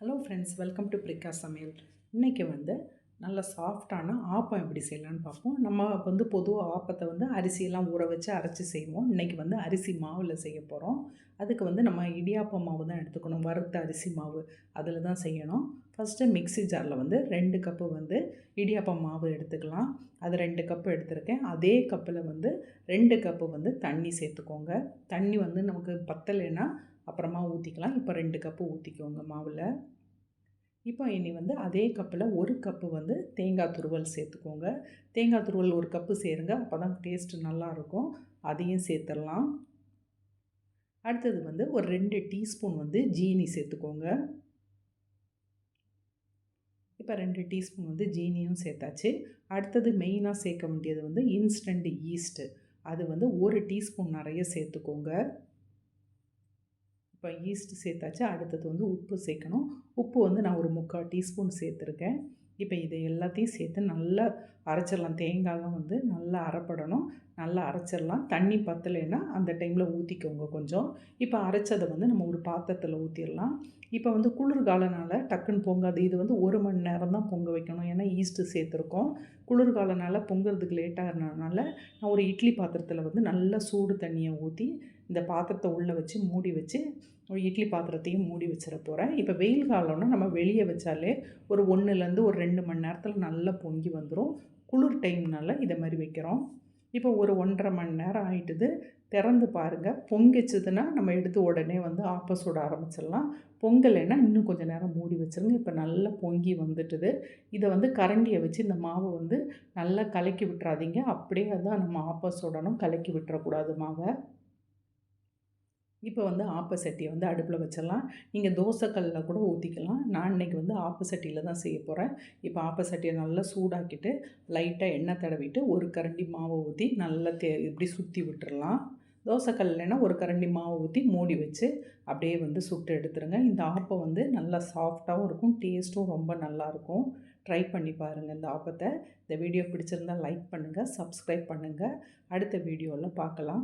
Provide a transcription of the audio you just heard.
Hello friends welcome to பிரிக்கா சமையல் இன்றைக்கி வந்து நல்ல சாஃப்டான ஆப்பம் எப்படி செய்யலான்னு பார்ப்போம். நம்ம வந்து பொதுவாக ஆப்பத்தை வந்து அரிசியெல்லாம் ஊற வச்சு அரைச்சி செய்வோம். இன்றைக்கி வந்து அரிசி மாவில் செய்ய போகிறோம் அதுக்கு வந்து நம்ம இடியாப்ப மாவு தான் எடுத்துக்கணும். வறுத்த அரிசி மாவு அதில் தான் செய்யணும். ஃபஸ்ட்டு மிக்ஸி ஜாரில் வந்து ரெண்டு கப்பு வந்து இடியாப்பம் மாவு எடுத்துக்கலாம். அது ரெண்டு கப்பு எடுத்திருக்கேன். அதே கப்பில் வந்து ரெண்டு கப்பு வந்து தண்ணி சேர்த்துக்கோங்க. தண்ணி வந்து நமக்கு பத்தலைன்னா அப்புறமா ஊற்றிக்கலாம் இப்போ ரெண்டு கப்பு ஊற்றிக்கோங்க மாவில். இப்போ இனி வந்து அதே கப்பில் ஒரு கப்பு வந்து தேங்காய் துருவல் சேர்த்துக்கோங்க. தேங்காய் துருவல் ஒரு கப்பு சேருங்க. அப்போ தான் டேஸ்ட்டு நல்லாயிருக்கும் அதையும் சேர்த்துடலாம். அடுத்தது வந்து ஒரு ரெண்டு டீஸ்பூன் வந்து ஜீனி சேர்த்துக்கோங்க. இப்போ ரெண்டு டீஸ்பூன் வந்து ஜீனியும் சேர்த்தாச்சு. அடுத்தது மெயினாக சேர்க்க வேண்டியது வந்து இன்ஸ்டண்ட் ஈஸ்ட்டு அது வந்து ஒரு டீஸ்பூன் நிறைய சேர்த்துக்கோங்க. இப்போ ஈஸ்ட் சேர்த்தாச்சு அடுத்தது வந்து உப்பு சேர்க்கணும். உப்பு வந்து நான் ஒரு முக்கால் டீஸ்பூன் சேர்த்துருக்கேன். இப்போ இதை எல்லாத்தையும் சேர்த்து நல்லா அரைச்சிடலாம். தேங்காய்லாம் வந்து நல்லா அரைப்படணும். நல்லா அரைச்சிடலாம். தண்ணி பத்தலைன்னா அந்த டைமில் ஊற்றிக்கோங்க கொஞ்சம். இப்போ அரைச்சதை வந்து நம்ம ஒரு பாத்திரத்தில் ஊற்றிடலாம் இப்போ வந்து குளிர்காலனால் டக்குன்னு பொங்காது. இது வந்து ஒரு மணி நேரம் தான் பொங்க வைக்கணும். ஏன்னா ஈஸ்ட்டு சேர்த்துருக்கோம். குளிர்காலனால் பொங்குறதுக்கு லேட்டாகிறனால நான் ஒரு இட்லி பாத்திரத்தில் வந்து நல்லா சூடு தண்ணியை ஊற்றி இந்த பாத்திரத்தை உள்ளே வச்சு மூடி வச்சு இட்லி பாத்திரத்தையும் மூடி வச்சிட போகிறேன் இப்போ வெயில் காலம்னா நம்ம வெளியே வச்சாலே ஒரு ஒன்றுலேருந்து ஒரு ரெண்டு மணி நேரத்தில் நல்லா பொங்கி வந்துடும் குளிர் டைம்னால இதை மாதிரி வைக்கிறோம். இப்போ ஒரு ஒன்றரை மணி நேரம் ஆகிட்டுது திறந்து பாருங்கள் பொங்கிச்சதுன்னா நம்ம எடுத்து உடனே வந்து ஆப்ப சுட ஆரம்பிச்சிடலாம். பொங்கலைன்னா இன்னும் கொஞ்சம் நேரம் மூடி வச்சுருங்க. இப்போ நல்லா பொங்கி வந்துட்டுது. இதை வந்து கரண்டியை வச்சு இந்த மாவை வந்து நல்லா கலக்கி விட்டுறாதீங்க. அப்படியே தான் நம்ம ஆப்ப சுடணும். கலக்கி விட்டுறக்கூடாது மாவை. இப்போ வந்து ஆப்ப சட்டியை வந்து அடுப்பில் வச்சிடலாம். நீங்கள் தோசைக்கல்லில் கூட ஊற்றிக்கலாம் நான் இன்றைக்கி வந்து ஆப்ப சட்டியில் தான் செய்ய போகிறேன் இப்போ ஆப்ப சட்டியை நல்லா சூடாக்கிட்டு லைட்டாக எண்ணெய் தடவிட்டு ஒரு கரண்டி மாவை ஊற்றி நல்லா தே இப்படி சுற்றி விட்டுறலாம். தோசைக்கல்லைனா ஒரு கரண்டி மாவை ஊற்றி மூடி வச்சு அப்படியே வந்து சுட்டு எடுத்துருங்க. இந்த ஆப்பை வந்து நல்லா சாஃப்டாகவும் இருக்கும். டேஸ்ட்டும் ரொம்ப நல்லாயிருக்கும் ட்ரை பண்ணி பாருங்கள் இந்த ஆப்பத்தை. இந்த வீடியோ பிடிச்சிருந்தால் லைக் பண்ணுங்கள் சப்ஸ்கிரைப் பண்ணுங்கள் அடுத்த வீடியோவில் பார்க்கலாம்.